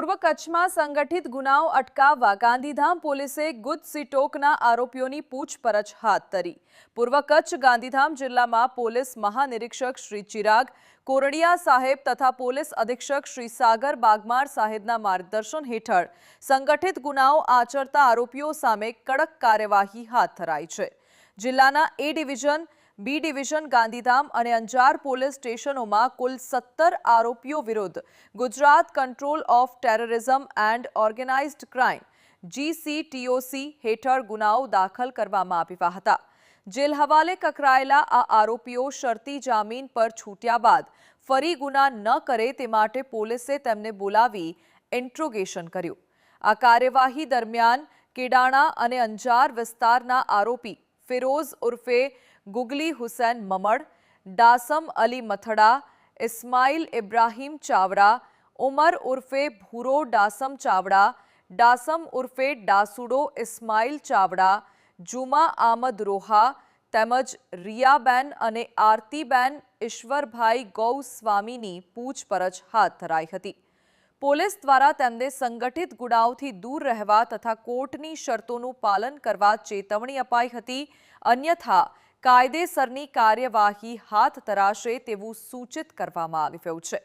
પૂર્વ કચ્છમાં સંગઠિત ગુનાઓ અટકાવવા ગાંધીધામ પોલીસે ગુજસીટોકના આરોપીઓની પૂછપરછ હાથ ધરી. પૂર્વ કચ્છ ગાંધીધામ જિલ્લામાં પોલીસ મહાનિરીક્ષક શ્રી ચિરાગ કોરડિયા સાહેબ તથા પોલીસ અધિક્ષક શ્રી સાગર બાગમાર સાહેબના માર્ગદર્શન હેઠળ સંગઠિત ગુનાઓ આચરતા આરોપીઓ સામે કડક કાર્યવાહી હાથ ધરાઈ છે. જિલ્લાના A division B division, Gandhidham અને અંજાર પોલીસ સ્ટેશનોમાં કુલ સત્તર આરોપીઓ વિરુદ્ધ Gujarat control of terrorism and organised crime GCTOC હેઠળ ગુનાઓ દાખલ કરવામાં આવ્યા હતા. જેલ હવાલે કકરાયેલા આ આરોપીઓ શરતી જામીન પર છૂટ્યા બાદ ફરી ગુના ન કરે તે માટે પોલીસે તેમને બોલાવી ઇન્ટ્રોગેશન કર્યું. આ કાર્યવાહી દરમિયાન કેડાણા અને અંજાર વિસ્તારના આરોપી ફિરોઝ ઉર્ફે ગુગલી હુસૈન મમડ ડાસમ અલી મથડા ઇસ્માઇલ ઇબ્રાહીમ ચાવડા ઉમર ઉર્ફે ભૂરો ડાસમ ચાવડા ડાસમ ઉર્ફે ડાસુડો ઇસ્માઇલ ચાવડા જુમા આમદ રોહા તેમજ રિયાબેન અને આરતીબેન ઈશ્વરભાઈ ગૌસ્વામીની પૂછપરછ હાથ ધરાઈ હતી પોલીસ દ્વારા તેમને સંગઠિત ગુનાઓથી દૂર રહેવા તથા કોર્ટની શરતોનું પાલન કરવા ચેતવણી અપાઈ હતી. અન્યથા, કાયદેસરની કાર્યવાહી હાથ ધરાશે તેવું સૂચિત કરવામાં આવ્યું છે.